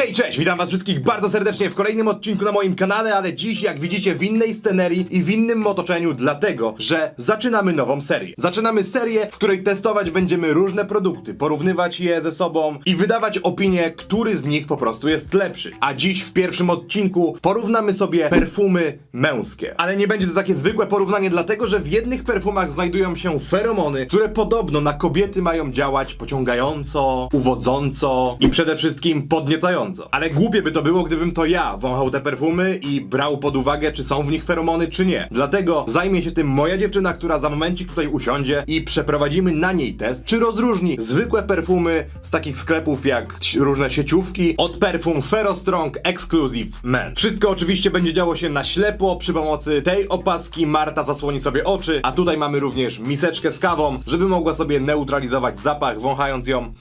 Hej, cześć! Witam was wszystkich bardzo serdecznie w kolejnym odcinku na moim kanale, ale dziś, jak widzicie, w innej scenerii i w innym otoczeniu, dlatego, że zaczynamy nową serię. Zaczynamy serię, w której testować będziemy różne produkty, porównywać je ze sobą i wydawać opinię, który z nich po prostu jest lepszy. A dziś w pierwszym odcinku porównamy sobie perfumy męskie. Ale nie będzie to takie zwykłe porównanie, dlatego, że w jednych perfumach znajdują się feromony, które podobno na kobiety mają działać pociągająco, uwodząco i przede wszystkim podniecająco. Ale głupie by to było, gdybym to ja wąchał te perfumy i brał pod uwagę, czy są w nich feromony, czy nie. Dlatego zajmie się tym moja dziewczyna, która za momencik tutaj usiądzie i przeprowadzimy na niej test, czy rozróżni zwykłe perfumy z takich sklepów jak różne sieciówki od perfum Ferrostrong Exclusive Men. Wszystko oczywiście będzie działo się na ślepo przy pomocy tej opaski. Marta zasłoni sobie oczy, a tutaj mamy również miseczkę z kawą, żeby mogła sobie neutralizować zapach, wąchając ją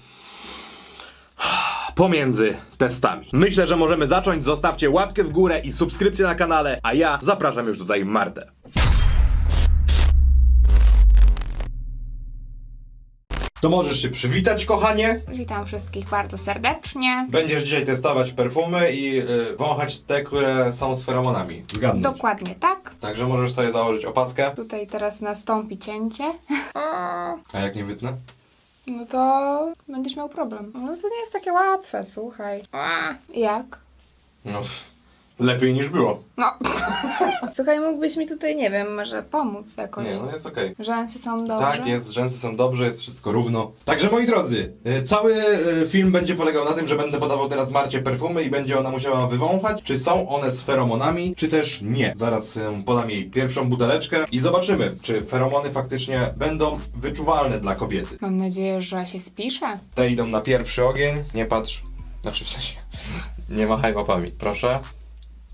pomiędzy testami. Myślę, że możemy zacząć. Zostawcie łapkę w górę i subskrypcję na kanale, a ja zapraszam już tutaj Martę. To możesz się przywitać, kochanie. Witam wszystkich bardzo serdecznie. Będziesz dzisiaj testować perfumy i y, wąchać te, które są z feromonami. Zgadnąć. Dokładnie tak. Także możesz sobie założyć opaskę. Tutaj teraz nastąpi cięcie. A jak nie wytnę? No to będziesz miał problem. No to nie jest takie łatwe, słuchaj. A, Jak? No, lepiej niż było. No. Słuchaj, mógłbyś mi tutaj, nie wiem, może pomóc jakoś. Nie, no jest okej. Rzęsy są dobrze? Tak, jest, rzęsy są dobrze, jest wszystko równo. Także moi drodzy, y, cały y, film będzie polegał na tym, że będę podawał teraz Marcie perfumy i będzie ona musiała wywąchać, czy są one z feromonami, czy też nie. Zaraz y, podam jej pierwszą buteleczkę i zobaczymy, czy feromony faktycznie będą wyczuwalne dla kobiety. Mam nadzieję, że się spisze. Te idą na pierwszy ogień, nie patrz, znaczy w sensie, nie machaj łapami, proszę.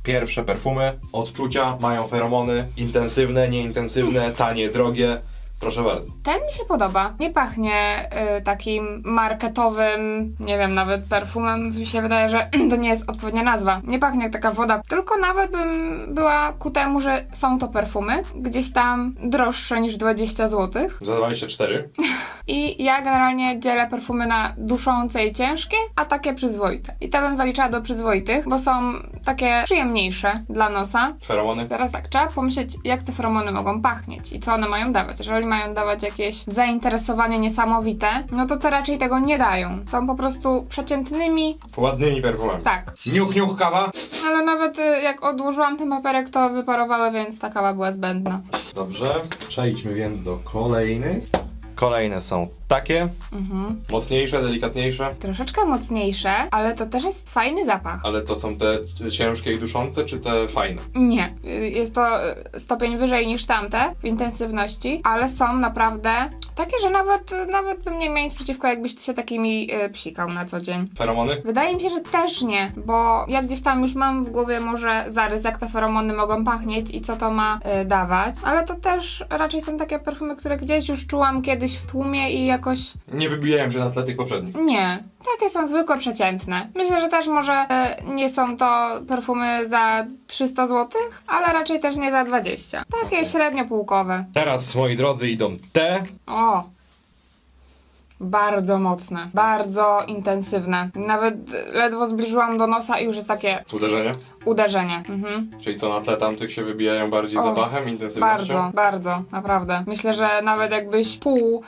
Pierwsze perfumy, odczucia, mają feromony, intensywne, nieintensywne, tanie, drogie. Proszę bardzo. Ten mi się podoba. Nie pachnie y, takim marketowym, nie wiem, nawet perfumem. Mi się wydaje, że to nie jest odpowiednia nazwa. Nie pachnie jak taka woda, tylko nawet bym była ku temu, że są to perfumy gdzieś tam droższe niż 20 zł. Za 24. I ja generalnie dzielę perfumy na duszące i ciężkie, a takie przyzwoite. I te bym zaliczała do przyzwoitych, bo są takie przyjemniejsze dla nosa. Feromony. Teraz tak, trzeba pomyśleć, jak te feromony mogą pachnieć i co one mają dawać. Jeżeli mają dawać jakieś zainteresowanie niesamowite, no to te raczej tego nie dają. Są po prostu przeciętnymi, Ładnymi perfumami. tak. Niuch, niuch, kawa. Ale nawet y, jak odłożyłam ten paperek, to wyparowały, więc ta kawa była zbędna. Dobrze. Przejdźmy więc do kolejnych. Kolejne są takie. Mhm. Mocniejsze, delikatniejsze. Troszeczkę mocniejsze, ale to też jest fajny zapach. Ale to są te ciężkie i duszące, czy te fajne? Nie, y, jest to y, stopień wyżej niż tamte w intensywności, ale są naprawdę takie, że nawet, nawet bym nie miał nic przeciwko, jakbyś się takimi y, psikał na co dzień. Feromony? Wydaje mi się, że też nie, bo ja gdzieś tam już mam w głowie może zarys, jak te feromony mogą pachnieć i co to ma y, dawać, ale to też raczej są takie perfumy, które gdzieś już czułam kiedyś w tłumie i jakoś Nie wybijałem się na tle tych poprzednich. nie. Takie są zwykłe, przeciętne. Myślę, że też może y, nie są to perfumy za 300 zł, ale raczej też nie za 20. Takie Okej. średnio półkowe. Teraz, moi drodzy, idą te. O! Bardzo mocne, bardzo intensywne. Nawet ledwo zbliżyłam do nosa i już jest takie Uderzenie. uderzenie. Mhm. Czyli co, na tle tamtych się wybijają bardziej O, zapachem, intensywnością? Bardzo, bardzo, naprawdę. Myślę, że nawet jakbyś pół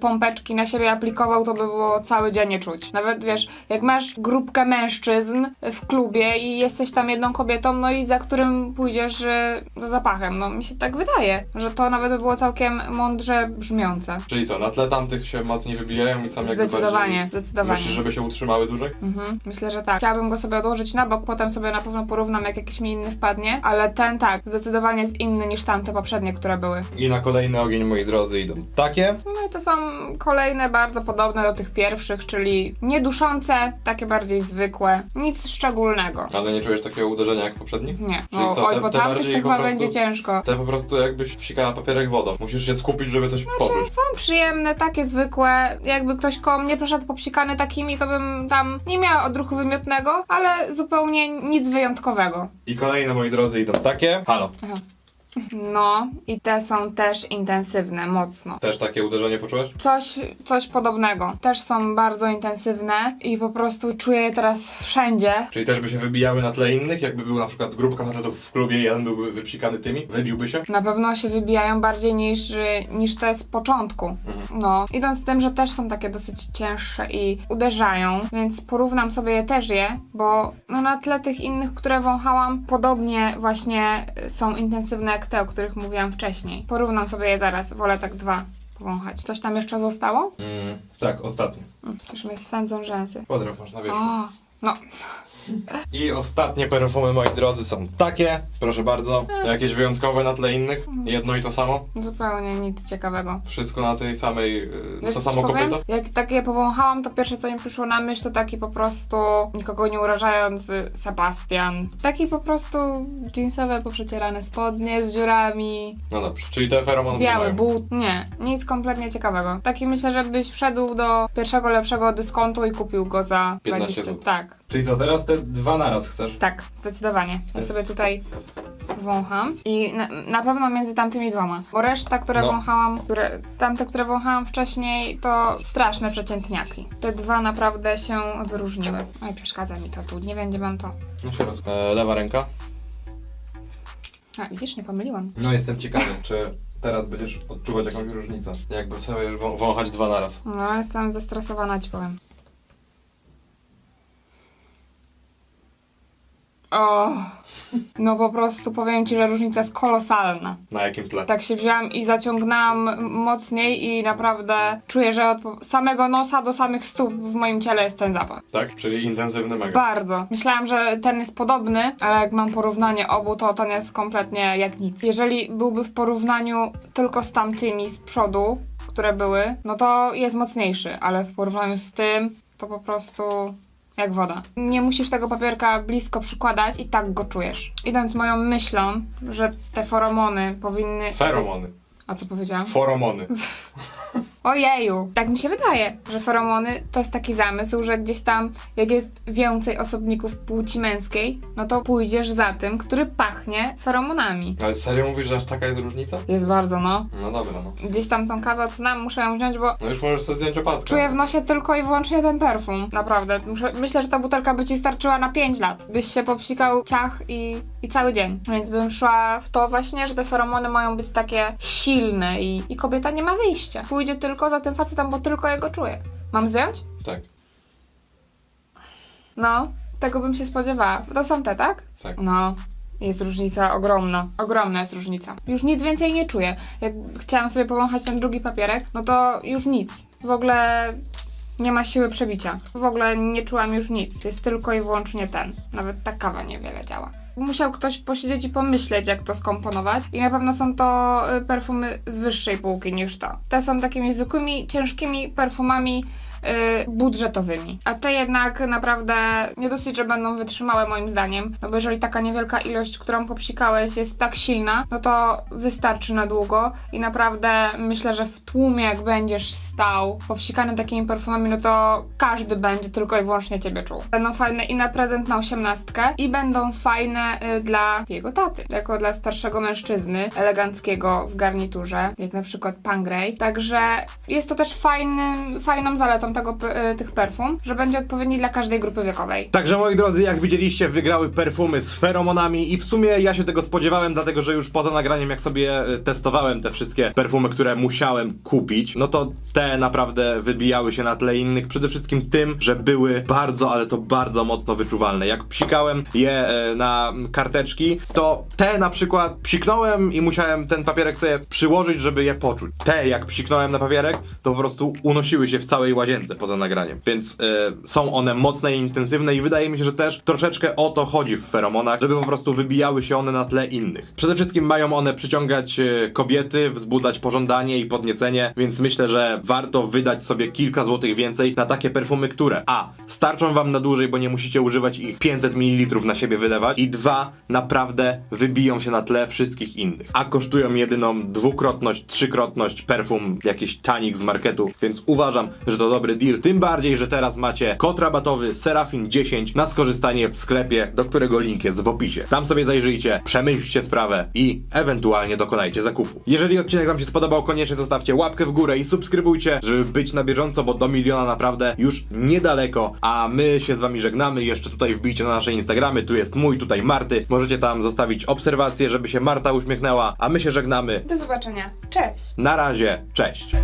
pompeczki na siebie aplikował, to by było cały dzień nie czuć. Nawet wiesz, jak masz grupkę mężczyzn w klubie i jesteś tam jedną kobietą, no i za którym pójdziesz y, za zapachem, no mi się tak wydaje, że to nawet by było całkiem mądrze brzmiące. Czyli co, na tle tamtych się mocniej wybijają i sam jakby Zdecydowanie, zdecydowanie. Myślisz, żeby się utrzymały dłużej? Mhm, myślę, że tak. Chciałabym go sobie odłożyć na bok, potem sobie na pewno porównam, jak jakiś mi inny wpadnie, ale ten tak, zdecydowanie jest inny niż tamte poprzednie, które były. I na kolejny ogień, moi drodzy, idą takie. No i to są kolejne bardzo podobne do tych pierwszych, czyli nieduszące, takie bardziej zwykłe, nic szczególnego. Ale nie czujesz takiego uderzenia jak poprzednich? Nie, Czyli no, co, oj, te- po te tamtych bardziej to po chyba prostu- będzie ciężko. Te po prostu jakbyś psikała papierek wodą. Musisz się skupić, żeby coś poczuć. Znaczy, są przyjemne, takie zwykłe. Jakby ktoś koło mnie przeszedł popsikany takimi, to bym tam nie miała odruchu wymiotnego, ale zupełnie nic wyjątkowego. I kolejne, moi drodzy, idą takie. Halo. Aha. No, i te są też intensywne, mocno. Też takie uderzenie poczułeś? Coś, coś podobnego. Też są bardzo intensywne i po prostu czuję je teraz wszędzie. Czyli też by się wybijały na tle innych? Jakby był na przykład grupka facetów w klubie i jeden byłby wypsikany tymi? Wybiłby się? Na pewno się wybijają bardziej niż, niż te z początku. No, idąc z tym, że też są takie dosyć cięższe i uderzają, więc porównam sobie je też je, bo no, na tle tych innych, które wąchałam, podobnie właśnie są intensywne jak te, o których mówiłam wcześniej. Porównam sobie je zaraz, wolę tak dwa powąchać. Coś tam jeszcze zostało? Mm, tak, ostatni. Mm, Już mnie swędzą rzęsy. Podrap masz na wierzchu. O, no, I ostatnie perfumy, moi drodzy, są takie. Proszę bardzo. Jakieś wyjątkowe na tle innych? Jedno i to samo? zupełnie nic ciekawego. Wszystko na tej samej, yy, Wiesz, to co samo powiem? kopyto? Jak takie powąchałam, to pierwsze co mi przyszło na myśl to taki po prostu, nikogo nie urażając, y, Sebastian. Taki po prostu jeansowe, poprzecierane spodnie z dziurami, No dobrze, czyli te feromony biały but. Nie, nic kompletnie ciekawego. Taki myślę, żebyś wszedł do pierwszego lepszego dyskontu i kupił go za 15 20. złotych. Tak, Czyli co, teraz te dwa naraz chcesz? tak, zdecydowanie. Ja sobie tutaj wącham i na, na pewno między tamtymi dwoma, bo reszta, które No. wąchałam, które, tamte, które wąchałam wcześniej, to straszne przeciętniaki. Te dwa naprawdę się wyróżniły. Oj, przeszkadza mi to tu, nie wiem gdzie mam to. Na środku. E, lewa ręka. A, widzisz, nie pomyliłam. No jestem ciekawy, czy teraz będziesz odczuwać jakąś różnicę. Jakby sobie wą- wąchać dwa naraz. No, jestem zestresowana, ci powiem. O, no po prostu powiem ci, że różnica jest kolosalna. Na jakim tle? Tak się wzięłam i zaciągnęłam mocniej i naprawdę czuję, że od samego nosa do samych stóp w moim ciele jest ten zapach. Tak? Czyli intensywny mega. Bardzo. Myślałam, że ten jest podobny, ale jak mam porównanie obu, to ten jest kompletnie jak nic. Jeżeli byłby w porównaniu tylko z tamtymi z przodu, które były, no to jest mocniejszy, ale w porównaniu z tym, to po prostu jak woda. Nie musisz tego papierka blisko przykładać i tak go czujesz. Idąc moją myślą, że te feromony powinny... Feromony. A co powiedziałam? Foromony. Ojeju, tak mi się wydaje, że feromony to jest taki zamysł, że gdzieś tam, jak jest więcej osobników płci męskiej, no to pójdziesz za tym, który pachnie feromonami. Ale serio mówisz, że aż taka jest różnica? Jest bardzo, no. No dobra, no. Gdzieś tam tą kawę odsunęłam, muszę ją wziąć, bo No już możesz sobie zdjąć opaskę. czuję w nosie tylko i wyłącznie ten perfum. Naprawdę. Muszę, myślę, że ta butelka by ci starczyła na 5 lat. Byś się popsikał ciach i, i cały dzień. Więc bym szła w to właśnie, że te feromony mają być takie silne i, i kobieta nie ma wyjścia. Pójdzie tylko za tym facetem, bo tylko jego czuje. Mam zdjąć? Tak, No, tego bym się spodziewała. To są te, tak? tak. No, jest różnica ogromna. Ogromna jest różnica. Już nic więcej nie czuję. Jak chciałam sobie powąchać ten drugi papierek, no to już nic. W ogóle nie ma siły przebicia. W ogóle nie czułam już nic. Jest tylko i wyłącznie ten. Nawet ta kawa niewiele działa. Musiał ktoś posiedzieć i pomyśleć, jak to skomponować. I na pewno są to y, perfumy z wyższej półki niż to. Te są takimi zwykłymi, ciężkimi perfumami budżetowymi. A te jednak naprawdę nie dosyć, że będą wytrzymałe moim zdaniem, no bo jeżeli taka niewielka ilość, którą popsikałeś jest tak silna, no to wystarczy na długo i naprawdę myślę, że w tłumie jak będziesz stał popsikany takimi perfumami, no to każdy będzie tylko i wyłącznie ciebie czuł. Będą fajne i na prezent na osiemnastkę i będą fajne y, dla jego taty, jako dla starszego mężczyzny, eleganckiego w garniturze, jak na przykład Pan Grey. Także jest to też fajnym, fajną zaletą tego, y, tych perfum, że będzie odpowiedni dla każdej grupy wiekowej. Także moi drodzy, jak widzieliście, wygrały perfumy z feromonami i w sumie ja się tego spodziewałem, dlatego że już poza nagraniem, jak sobie e, testowałem te wszystkie perfumy, które musiałem kupić, no to te naprawdę wybijały się na tle innych. Przede wszystkim tym, że były bardzo, ale to bardzo mocno wyczuwalne. Jak psikałem je e, na karteczki, to te na przykład psiknąłem i musiałem ten papierek sobie przyłożyć, żeby je poczuć. Te, jak psiknąłem na papierek, to po prostu unosiły się w całej łazience poza nagraniem. Więc e, są one mocne i intensywne i wydaje mi się, że też troszeczkę o to chodzi w feromonach, żeby po prostu wybijały się one na tle innych. Przede wszystkim mają one przyciągać e, kobiety, wzbudzać pożądanie i podniecenie, więc myślę, że warto wydać sobie kilka złotych więcej na takie perfumy, które a. starczą wam na dłużej, bo nie musicie używać ich 500 ml na siebie wylewać i dwa. naprawdę wybiją się na tle wszystkich innych. A kosztują jedyną dwukrotność, trzykrotność perfum jakiś tanik z marketu, więc uważam, że to dobry dobry deal. Tym bardziej, że teraz macie kod rabatowy Serafin10 na skorzystanie w sklepie, do którego link jest w opisie. Tam sobie zajrzyjcie, przemyślcie sprawę i ewentualnie dokonajcie zakupu. Jeżeli odcinek Wam się spodobał, koniecznie zostawcie łapkę w górę i subskrybujcie, żeby być na bieżąco, bo do miliona naprawdę już niedaleko. A my się z Wami żegnamy. Jeszcze tutaj wbijcie na nasze Instagramy. Tu jest mój, tutaj Marty. Możecie tam zostawić obserwację, żeby się Marta uśmiechnęła. A my się żegnamy. Do zobaczenia. Cześć! Na razie, cześć.